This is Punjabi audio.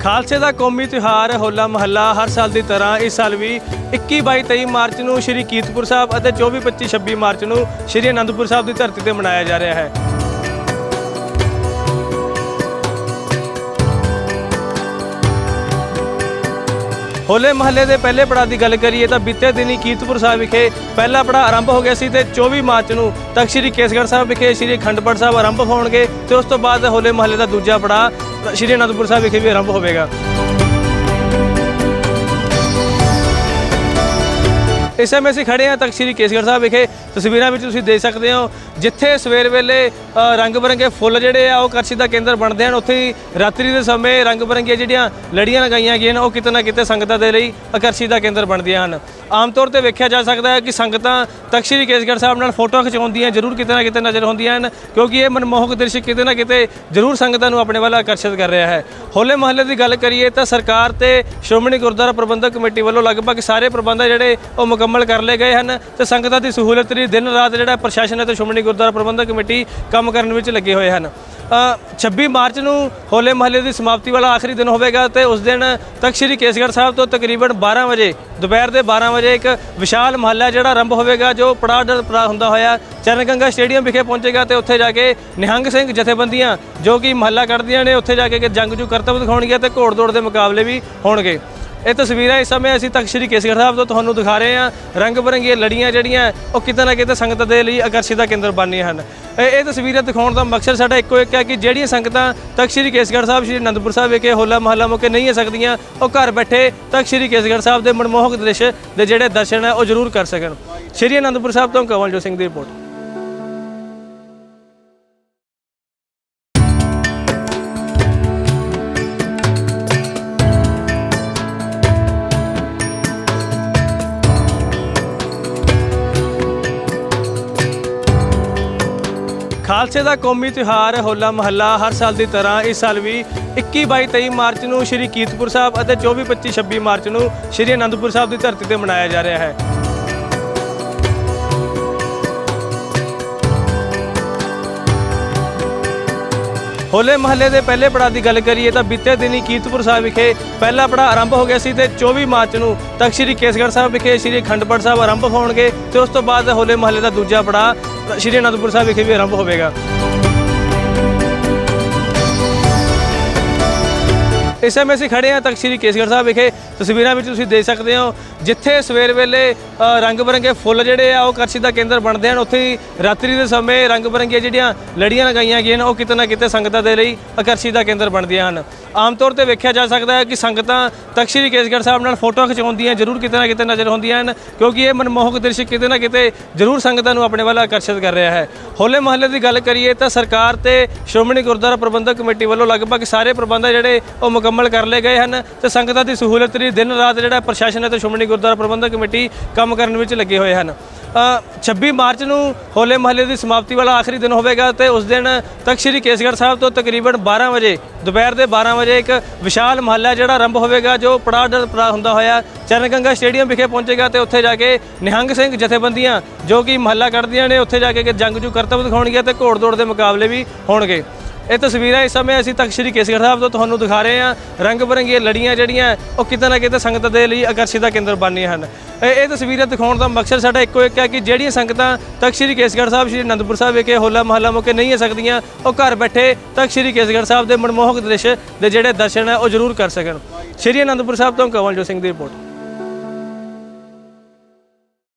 ਖਾਲਸੇ ਦਾ ਕੌਮੀ ਤਿਉਹਾਰ, ਹੋਲਾ ਮਹੱਲਾ ਹਰ ਸਾਲ ਦੀ ਤਰ੍ਹਾਂ ਇਸ ਸਾਲ ਵੀ 21 22 23 ਮਾਰਚ ਨੂੰ ਸ਼੍ਰੀ ਕੀਰਤਪੁਰ ਸਾਹਿਬ ਅਤੇ 24 25 26 ਮਾਰਚ ਨੂੰ ਸ਼੍ਰੀ ਅਨੰਦਪੁਰ ਸਾਹਿਬ ਦੀ ਧਰਤੀ ਤੇ ਮਨਾਇਆ ਜਾ ਰਿਹਾ ਹੈ। ਹੋਲੇ ਮਹੱਲੇ ਦੇ ਪਹਿਲੇ ਪੜਾਅ ਦੀ ਗੱਲ ਕਰੀਏ ਤਾਂ ਬੀਤੇ ਦਿਨੀ ਕੀਰਤਪੁਰ ਸਾਹਿਬ ਵਿਖੇ ਪਹਿਲਾ ਪੜਾਅ ਆਰੰਭ ਹੋ ਗਿਆ ਸੀ ਤੇ 24 ਮਾਰਚ ਨੂੰ ਤਖਤ ਸ੍ਰੀ ਕੇਸਗੜ੍ਹ ਸਾਹਿਬ ਵਿਖੇ ਸ੍ਰੀ ਅਖੰਡਪੜ ਸਾਹਿਬ ਆਰੰਭ ਹੋਣਗੇ ਤੇ ਉਸ ਤੋਂ ਬਾਅਦ ਹੋਲੇ ਮਹੱਲੇ ਦਾ ਦੂਜਾ ਪੜਾਅ ਸ੍ਰੀ ਅਨੰਦਪੁਰ ਸਾਹਿਬ ਵਿਖੇ ਵੀ ਆਰੰਭ ਹੋਵੇਗਾ। ਇਸ ਸਮੇਂ ਅਸੀਂ ਖੜੇ ਹਾਂ ਤਖਤ ਸ੍ਰੀ ਕੇਸਗੜ੍ਹ ਸਾਹਿਬ ਵਿਖੇ ਤਸਵੀਰਾਂ ਵਿੱਚ ਤੁਸੀਂ ਦੇਖ ਸਕਦੇ ਹੋ, ਜਿੱਥੇ ਸਵੇਰ ਵੇਲੇ ਰੰਗ ਬਰੰਗੇ ਫੁੱਲ ਜਿਹੜੇ ਆ, ਉਹ ਆਕਰਸ਼ਿਤ ਦਾ ਕੇਂਦਰ ਬਣਦੇ ਹਨ। ਉੱਥੇ ਹੀ ਰਾਤਰੀ ਦੇ ਸਮੇਂ ਰੰਗ ਬਰੰਗੀਆਂ ਜਿਹੜੀਆਂ ਲੜੀਆਂ ਲਗਾਈਆਂ ਗਈਆਂ ਨੇ ਉਹ ਕਿਤੇ ਨਾ ਕਿਤੇ ਸੰਗਤਾਂ ਦੇ ਲਈ ਆਕਰਸ਼ਿਤ ਦਾ ਕੇਂਦਰ ਬਣਦੀਆਂ ਹਨ। ਆਮ ਤੌਰ ਤੇ ਵੇਖਿਆ ਜਾ ਸਕਦਾ ਹੈ ਕਿ ਸੰਗਤਾਂ ਤਖਤ ਸ੍ਰੀ ਕੇਸਗੜ੍ਹ ਸਾਹਿਬ ਨਾਲ ਫੋਟੋਆਂ ਖਿਚਾਉਂਦੀਆਂ ਜ਼ਰੂਰ ਕਿਤੇ ਨਾ ਕਿਤੇ ਨਜ਼ਰ ਆਉਂਦੀਆਂ ਹਨ, ਕਿਉਂਕਿ ਇਹ ਮਨਮੋਹਕ ਦ੍ਰਿਸ਼ ਕਿਤੇ ਨਾ ਕਿਤੇ ਜ਼ਰੂਰ ਸੰਗਤਾਂ ਨੂੰ ਆਪਣੇ ਵੱਲ ਆਕਰਸ਼ਿਤ ਕਰ ਰਿਹਾ ਹੈ। ਹੋਲੇ ਮਹੱਲੇ ਦੀ ਗੱਲ ਕਰੀਏ ਤਾਂ ਸਰਕਾਰ ਤੇ ਸ਼੍ਰੋਮਣੀ ਗੁਰਦੁਆਰਾ ਪ੍ਰਬੰਧਕ ਕਮੇਟੀ ਵੱਲੋਂ ਲਗਭਗ ਸਾਰੇ ਪ੍ਰਬੰਧ ਜਿਹੜੇ ਉਹ ਮੁਕੰਮਲ ਕਰ ਲਏ ਗਏ ਹਨ ਤੇ ਸੰਗਤਾਂ ਦੀ ਸਹੂਲਤ ਲਈ ਦਿਨ ਰਾਤ ਜਿਹੜਾ ਪ੍ਰਸ਼ਾਸਨ ਅਤੇ ਸ਼੍ਰੋਮਣੀ ਗੁਰਦੁਆਰਾ ਪ੍ਰਬੰਧਕ ਕਮੇਟੀ ਕੰਮ ਕਰਨ ਵਿੱਚ ਲੱਗੇ ਹੋਏ ਹਨ। ਅ, 26 ਮਾਰਚ ਨੂੰ ਹੋਲੇ ਮਹੱਲੇ ਦੀ ਸਮਾਪਤੀ ਵਾਲਾ ਆਖਰੀ ਦਿਨ ਹੋਵੇਗਾ ਤੇ ਉਸ ਦਿਨ ਤਖਤ ਸ੍ਰੀ ਕੇਸਗੜ੍ਹ ਸਾਹਿਬ ਤੋਂ ਤਕਰੀਬਨ 12 ਵਜੇ ਦੁਪਹਿਰ ਦੇ 12 ਵਜੇ ਇੱਕ ਵਿਸ਼ਾਲ ਮਹੱਲਾ ਜਿਹੜਾ ਆਰੰਭ ਹੋਵੇਗਾ ਜੋ ਪੜਾਅ ਦਰ ਪੜਾਅ ਹੁੰਦਾ ਹੋਇਆ ਚਰਨਗੰਗਾ ਸਟੇਡੀਅਮ ਵਿਖੇ ਪਹੁੰਚੇਗਾ ਤੇ ਉੱਥੇ ਜਾ ਕੇ ਨਿਹੰਗ ਸਿੰਘ ਜਥੇਬੰਦੀਆਂ ਜੋ ਕਿ ਮਹੱਲਾ ਕੱਢਦੀਆਂ ਨੇ ਉੱਥੇ ਜਾ ਕੇ ਜੰਗਜੂ ਕਰਤੱਵ ਦਿਖਾਉਣਗੀਆਂ ਤੇ ਘੋੜ ਦੌੜ ਦੇ ਮੁਕਾਬਲੇ ਵੀ ਹੋਣਗੇ। ਇਹ ਤਸਵੀਰਾਂ ਇਸ ਸਮੇਂ ਅਸੀਂ ਤਖਤ ਸ੍ਰੀ ਕੇਸਗੜ੍ਹ ਸਾਹਿਬ ਤੋਂ ਤੁਹਾਨੂੰ ਦਿਖਾ ਰਹੇ ਹਾਂ। ਰੰਗ ਬਰੰਗੀਆਂ ਲੜੀਆਂ ਜਿਹੜੀਆਂ, ਉਹ ਕਿਤੇ ਨਾ ਕਿਤੇ ਸੰਗਤ ਦੇ ਲਈ ਆਕਰਸ਼ਿਤ ਦਾ ਕੇਂਦਰ ਬਣਨੀਆਂ ਹਨ। ਇਹ ਤਸਵੀਰਾਂ ਦਿਖਾਉਣ ਦਾ ਮਕਸਦ ਸਾਡਾ ਇੱਕੋ ਇੱਕ ਹੈ ਕਿ ਜਿਹੜੀਆਂ ਸੰਗਤਾਂ ਤਖਤ ਸ੍ਰੀ ਕੇਸਗੜ੍ਹ ਸਾਹਿਬ, ਸ੍ਰੀ ਅਨੰਦਪੁਰ ਸਾਹਿਬ ਵਿਖੇ ਹੋਲਾ ਮਹੱਲਾ ਮੌਕੇ ਨਹੀਂ ਆ ਸਕਦੀਆਂ, ਉਹ ਘਰ ਬੈਠੇ ਤਖਤ ਸ੍ਰੀ ਕੇਸਗੜ੍ਹ ਸਾਹਿਬ ਦੇ ਮਨਮੋਹਕ ਦ੍ਰਿਸ਼ ਦੇ ਜਿਹੜੇ ਦਰਸ਼ਨ ਹੈ, ਉਹ ਜ਼ਰੂਰ ਕਰ ਸਕਣ। ਸ੍ਰੀ ਅਨੰਦਪੁਰ ਸਾਹਿਬ ਤੋਂ ਕਵਲਜੋਤ ਸਿੰਘ ਦੀ ਰਿਪੋਰਟ। ਖਾਲਸੇ ਦਾ ਕੌਮੀ ਤਿਉਹਾਰ ਹੋਲਾ ਮਹੱਲਾ ਹਰ ਸਾਲ ਦੀ ਤਰ੍ਹਾਂ ਇਸ ਸਾਲ ਵੀ 21 22 23 ਮਾਰਚ ਨੂੰ ਸ਼੍ਰੀ ਕੀਰਤਪੁਰ ਸਾਹਿਬ ਅਤੇ 24 25 26 ਮਾਰਚ ਨੂੰ ਸ਼੍ਰੀ ਅਨੰਦਪੁਰ ਸਾਹਿਬ ਦੀ ਧਰਤੀ ਤੇ ਮਨਾਇਆ ਜਾ ਰਿਹਾ ਹੈ। ਹੋਲੇ ਮਹੱਲੇ ਦੇ ਪਹਿਲੇ ਪੜਾਅ ਦੀ ਗੱਲ ਕਰੀਏ ਤਾਂ ਬੀਤੇ ਦਿਨੀ ਕੀਰਤਪੁਰ ਸਾਹਿਬ ਵਿਖੇ ਪਹਿਲਾ ਪੜਾਅ ਆਰੰਭ ਹੋ ਗਿਆ ਸੀ ਤੇ 24 ਮਾਰਚ ਨੂੰ ਤੱਕ ਸ੍ਰੀ ਕੇਸਗੜ੍ਹ ਸਾਹਿਬ ਵਿਖੇ ਸ੍ਰੀ ਅਖੰਡਪੜ ਸਾਹਿਬ ਆਰੰਭ ਹੋਣਗੇ ਤੇ ਉਸ ਤੋਂ ਬਾਅਦ ਹੋਲੇ ਮਹੱਲੇ ਦਾ ਦੂਜਾ ਪੜਾਅ ਸ੍ਰੀ ਅਨੰਦਪੁਰ ਸਾਹਿਬ ਵਿਖੇ ਵੀ ਆਰੰਭ ਹੋਵੇਗਾ। ਇਸ ਸਮੇਂ ਅਸੀਂ ਖੜੇ ਹਾਂ ਤਖਤ ਸ੍ਰੀ ਕੇਸਗੜ੍ਹ ਸਾਹਿਬ ਵਿਖੇ। ਤਸਵੀਰਾਂ ਵਿੱਚ ਤੁਸੀਂ ਦੇਖ ਸਕਦੇ ਹੋ, ਜਿੱਥੇ ਸਵੇਰ ਵੇਲੇ ਰੰਗ ਬਰੰਗੇ ਫੁੱਲ ਜਿਹੜੇ ਆ, ਉਹ ਆਕਰਸ਼ਿਤ ਦਾ ਕੇਂਦਰ ਬਣਦੇ ਹਨ। ਉੱਥੇ ਹੀ ਰਾਤਰੀ ਦੇ ਸਮੇਂ ਰੰਗ ਬਰੰਗੀਆਂ ਜਿਹੜੀਆਂ ਲੜੀਆਂ ਲਗਾਈਆਂ ਗਈਆਂ ਨੇ, ਉਹ ਕਿਤੇ ਨਾ ਕਿਤੇ ਸੰਗਤਾਂ ਦੇ ਲਈ ਆਕਰਸ਼ਿਤ ਦਾ ਕੇਂਦਰ ਬਣਦੀਆਂ ਹਨ। ਆਮ ਤੌਰ ਤੇ ਵੇਖਿਆ ਜਾ ਸਕਦਾ ਹੈ ਕਿ ਸੰਗਤਾਂ ਤਖਤ ਸ੍ਰੀ ਕੇਸਗੜ੍ਹ ਸਾਹਿਬ ਨਾਲ ਫੋਟੋਆਂ ਖਿਚਾਉਂਦੀਆਂ ਜ਼ਰੂਰ ਕਿਤੇ ਨਾ ਕਿਤੇ ਨਜ਼ਰ ਆਉਂਦੀਆਂ ਹਨ ਕਿਉਂਕਿ ਇਹ ਮਨਮੋਹਕ ਦ੍ਰਿਸ਼ ਕਿਤੇ ਨਾ ਕਿਤੇ ਜ਼ਰੂਰ ਸੰਗਤਾਂ ਨੂੰ ਆਪਣੇ ਵੱਲ ਆਕਰਸ਼ਿਤ ਕਰ ਰਿਹਾ ਹੈ। ਹੋਲੇ ਮਹੱਲੇ ਦੀ ਗੱਲ ਕਰੀਏ ਤਾਂ ਸਰਕਾਰ ਤੇ ਸ਼੍ਰੋਮਣੀ ਗੁਰਦੁਆਰਾ ਪ੍ਰਬੰਧਕ ਕਮੇਟੀ ਵੱਲੋਂ ਲਗਭਗ ਸਾਰੇ ਪ੍ਰਬੰਧ ਜਿਹੜੇ ਉਹ ਮੁਕੰਮਲ ਕਰ ਲਏ ਗਏ ਹਨ ਤੇ ਸੰਗਤਾਂ ਦੀ ਸਹੂਲਤ ਲਈ ਦਿਨ ਰਾਤ ਜਿਹੜਾ ਪ੍ਰਸ਼ਾਸਨ ਅਤੇ ਸ਼੍ਰੋਮਣੀ ਗੁਰਦੁਆਰਾ ਪ੍ਰਬੰਧਕ ਕਮੇਟੀ ਕੰਮ ਕਰਨ ਵਿੱਚ ਲੱਗੇ ਹੋਏ ਹਨ। ਅ, 26 ਮਾਰਚ ਨੂੰ ਹੋਲੇ ਮਹੱਲੇ ਦੀ ਸਮਾਪਤੀ ਵਾਲਾ ਆਖਰੀ ਦਿਨ ਹੋਵੇਗਾ ਤੇ ਉਸ ਦਿਨ ਤਖਤ ਸ੍ਰੀ ਕੇਸਗੜ੍ਹ ਸਾਹਿਬ ਤੋਂ ਤਕਰੀਬਨ 12 ਵਜੇ ਦੁਪਹਿਰ ਦੇ 12 ਵਜੇ ਇੱਕ ਵਿਸ਼ਾਲ ਮਹੱਲਾ ਜਿਹੜਾ ਆਰੰਭ ਹੋਵੇਗਾ, ਜੋ ਪੜਾਅ ਦਰ ਪੜਾਅ ਹੁੰਦਾ ਹੋਇਆ ਚਰਨ ਗੰਗਾ ਸਟੇਡੀਅਮ ਵਿਖੇ ਪਹੁੰਚੇਗਾ ਤੇ ਉੱਥੇ ਜਾ ਕੇ ਨਿਹੰਗ ਸਿੰਘ ਜਥੇਬੰਦੀਆਂ ਜੋ ਕਿ ਮਹੱਲਾ ਕੱਢਦੀਆਂ ਨੇ, ਉੱਥੇ ਜਾ ਕੇ ਜੰਗਜੂ ਕਰਤੱਵ ਦਿਖਾਉਣਗੀਆਂ ਤੇ ਘੋੜ ਦੌੜ ਦੇ ਮੁਕਾਬਲੇ ਵੀ ਹੋਣਗੇ। ਇਹ ਤਸਵੀਰਾਂ ਇਸ ਸਮੇਂ ਅਸੀਂ ਤਖਤ ਸ੍ਰੀ ਕੇਸਗੜ੍ਹ ਸਾਹਿਬ ਤੋਂ ਤੁਹਾਨੂੰ ਦਿਖਾ ਰਹੇ ਹਾਂ। ਰੰਗ ਬਰੰਗੀਆਂ ਲੜੀਆਂ ਜਿਹੜੀਆਂ, ਉਹ ਕਿਤੇ ਨਾ ਕਿਤੇ ਸੰਗਤ ਦੇ ਲਈ ਆਕਰਸ਼ਿਤ ਦਾ ਕੇਂਦਰ ਬਣੀਆਂ ਹਨ। ਇਹ ਇਹ ਤਸਵੀਰਾਂ ਦਿਖਾਉਣ ਦਾ ਮਕਸਦ ਸਾਡਾ ਇੱਕੋ ਇੱਕ ਹੈ ਕਿ ਜਿਹੜੀਆਂ ਸੰਗਤਾਂ ਤਖਤ ਸ੍ਰੀ ਕੇਸਗੜ੍ਹ ਸਾਹਿਬ, ਸ੍ਰੀ ਅਨੰਦਪੁਰ ਸਾਹਿਬ ਵਿਖੇ ਹੋਲਾ ਮਹੱਲਾ ਮੌਕੇ ਨਹੀਂ ਆ ਸਕਦੀਆਂ, ਉਹ ਘਰ ਬੈਠੇ ਤਖਤ ਸ੍ਰੀ ਕੇਸਗੜ੍ਹ ਸਾਹਿਬ ਦੇ ਮਨਮੋਹਕ ਦ੍ਰਿਸ਼ ਦੇ ਜਿਹੜੇ ਦਰਸ਼ਨ ਹੈ, ਉਹ ਜ਼ਰੂਰ ਕਰ ਸਕਣ। ਸ੍ਰੀ ਅਨੰਦਪੁਰ ਸਾਹਿਬ ਤੋਂ ਕਵਲਜੋਤ ਸਿੰਘ ਦੀ ਰਿਪੋਰਟ।